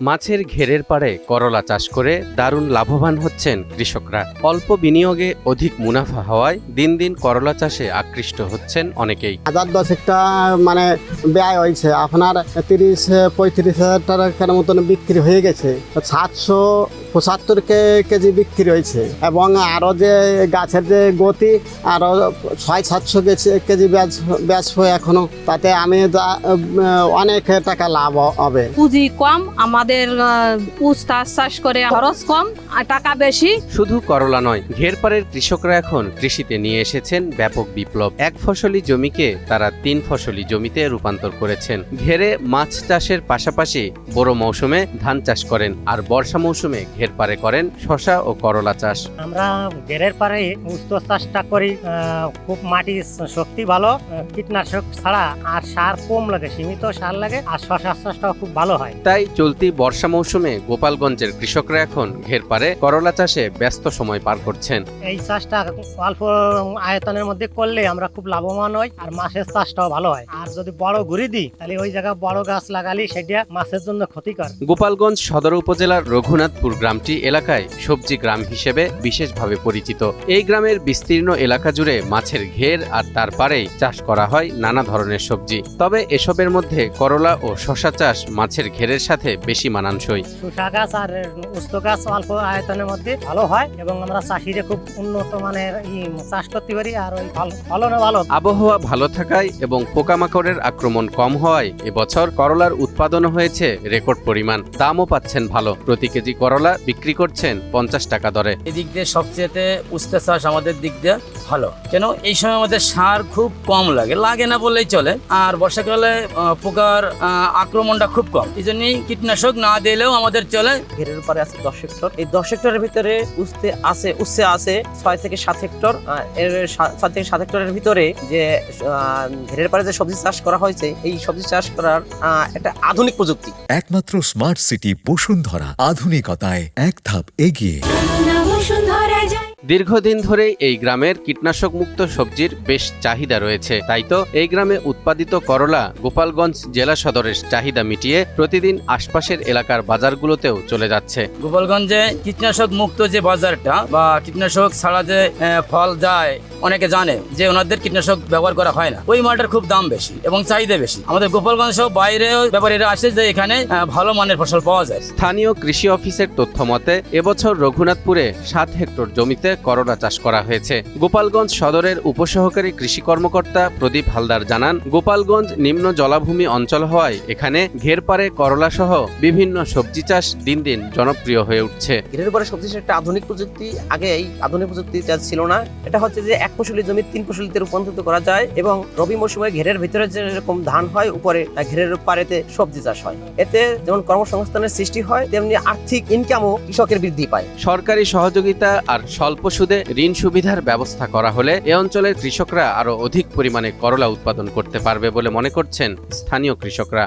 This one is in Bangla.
মাছের ঘেরের পাড়ে করলা চাষ করে দারুণ লাভবান হচ্ছেন কৃষকরা। অল্প বিনিয়োগে অধিক মুনাফা হওয়ায় দিন দিন করলা চাষে আকৃষ্ট হচ্ছেন অনেকেই। হাজার দশেকটা মানে ব্যয় হয়েছে। আপনার তিরিশ, পঁয়ত্রিশ হাজার টাকার মতন বিক্রি হয়ে গেছে। সাতশো পঁচাত্তর কে কেজি বিক্রি হয়েছে। এবং আরও যে গাছের যে গতি আরও ছয় সাতশো কেজি- কেজি ব্যাস ব্যাস হয়ে এখনও। তাতে আমি অনেক টাকা লাভ হবে। পুঁজি কম আমাদের উচ চাষ চাষ করে খরচ কম আর টাকা বেশি। শুধু করলা নয় ঘেরপাড়ের কৃষকরা এখন কৃষিতে নিয়ে এসেছেন ব্যাপক বিপ্লব। এক ফসলি জমিকে তারা তিন ফসলি জমিতে রূপান্তর করেছেন। ঘেরে মাছ চাষের পাশাপাশি বড় মৌসুমে ধান চাষ করেন আর বর্ষা মৌসুমে ঘেরপাড়ে করেন শশা ও করলা চাষ। আমরা ঘেরের পারে উস্ত চাষটা করি খুব মাটির শক্তি ভালো কীটনাশক ছাড়া আর সার কম লাগে সীমিত সার লাগে আর শশা চাষটাও খুব ভালো হয়। তাই চলতি বর্ষা মৌসুমে গোপালগঞ্জের কৃষকরা এখন ঘেরপাড়ে করলা চাষে ব্যস্ত সময় পার করছেন। এই চাষটা অল্প আয়তনের মধ্যে করলে আমরা খুব লাভবান হই আর মাছের চাষটাও ভালো হয়। আর যদি বড় ঘুরি দিই তাহলে ওই জায়গায় বড় গাছ লাগালে সেটা মাছের জন্য ক্ষতিকর। গোপালগঞ্জ সদর উপজেলার রঘুনাথপুর গ্রামটি এলাকায় সবজি গ্রাম হিসেবে বিশেষভাবে পরিচিত। এই গ্রামের বিস্তীর্ণ এলাকা জুড়ে মাছের ঘের আর তার পাড়েই চাষ করা হয় নানা ধরনের সবজি। তবে এসবের মধ্যে করলা ও শশা চাষ মাছের ঘেরের সাথে বেশি মানানসই। শসা গাছ আর উস্ত গাছ অল্প আয়তনের মধ্যে ভালো হয় এবং আমরা চাষিরা খুব উন্নত মানের চাষ করতে পারি আর ওই ফল- ফলনও ভালো। আবহাওয়া ভালো থাকায় এবং পোকামাকড়ের আক্রমণ কম হওয়ায় এবছর করলার উৎপাদনও হয়েছে রেকর্ড পরিমাণ। দামও পাচ্ছেন ভালো। প্রতি কেজি করলা বিক্রি করছেন পঞ্চাশ টাকা দরে। এদিক দিয়ে সবচেয়েতে উস্তে চাষ আমাদের দিক দিয়ে ভালো। কেন? এই সময় আমাদের সার খুব কম লাগে। লাগে না বললেই চলে। আর বর্ষাকালে পোকার আহ, আক্রমণটা খুব কম। এই জন্যই কীটনাশক না দিলেও আমাদের চলে। ঘেরের উপরে আছে দশ হেক্টর। এই দশ হেক্টরের ভিতরে উস্তে আছে উচ্ছে আছে ছয় থেকে সাত হেক্টর। এর ছয় থেকে সাত হেক্টরের ভিতরে যে আহ, ঘেরের পারে যে সবজি চাষ করা হয়েছে এই সবজি চাষ করার আহ, একটা আধুনিক প্রযুক্তি। একমাত্র স্মার্ট সিটি বসুন্ধরা আধুনিকতায়। এক ধাপ এগিয়ে। দীর্ঘদিন ধরেই এই গ্রামের কীটনাশক মুক্ত সবজির বেশ চাহিদা রয়েছে। তাই তো এই গ্রামে উৎপাদিত করলা গোপালগঞ্জ জেলা সদরের চাহিদা মিটিয়ে প্রতিদিন আশপাশের এলাকার বাজারগুলোতেও চলে যাচ্ছে। গোপালগঞ্জে কীটনাশক মুক্ত যে বাজারটা বা কীটনাশক ছাড়া যে ফল যায় অনেকে জানে যে ওনাদের কীটনাশক ব্যবহার করা হয় না। ওই মালটার খুব দাম বেশি এবং চাহিদা বেশি। আমাদের গোপালগঞ্জ সহ বাইরেও ব্যাপারীরা আসে যে এখানে ভালো মানের ফসল পাওয়া যায়। স্থানীয় কৃষি অফিসের তথ্য মতে এবছর রঘুনাথপুরে সাত হেক্টর জমিতে করলা চাষ করা হয়েছে। গোপালগঞ্জ সদরের উপসহকারী কৃষি কর্মকর্তা প্রদীপ হালদার জানান গোপালগঞ্জ নিম্ন জলাভূমি অঞ্চল হওয়ায় এখানে ঘেরপাড়ে করলা সহ বিভিন্ন সবজি চাষ দিন দিন জনপ্রিয় হয়ে উঠছে। ঘেরের উপরে সবজি একটা আধুনিক প্রযুক্তি আগে এই আধুনিক প্রযুক্তি চাষ ছিল না। এটা হচ্ছে যে এক ফসলি জমি তিন ফসলিতে রূপান্তরিত করা যায় এবং রবি মৌসুমে ঘেরের ভিতরে যেরকম ধান হয় উপরে ঘেরের পাড়েতে সবজি চাষ হয়। এতে যেমন কর্মসংস্থানের সৃষ্টি হয় তেমনি আর্থিক ইনকামও কৃষকের বৃদ্ধি পায়। সরকারি সহযোগিতা আর স্বল্প সুদে ঋণ সুবিধার ব্যবস্থা করা হলে এ অঞ্চলের কৃষকরা আরও অধিক পরিমাণে করলা উৎপাদন করতে পারবে বলে মনে করছেন স্থানীয় কৃষকরা।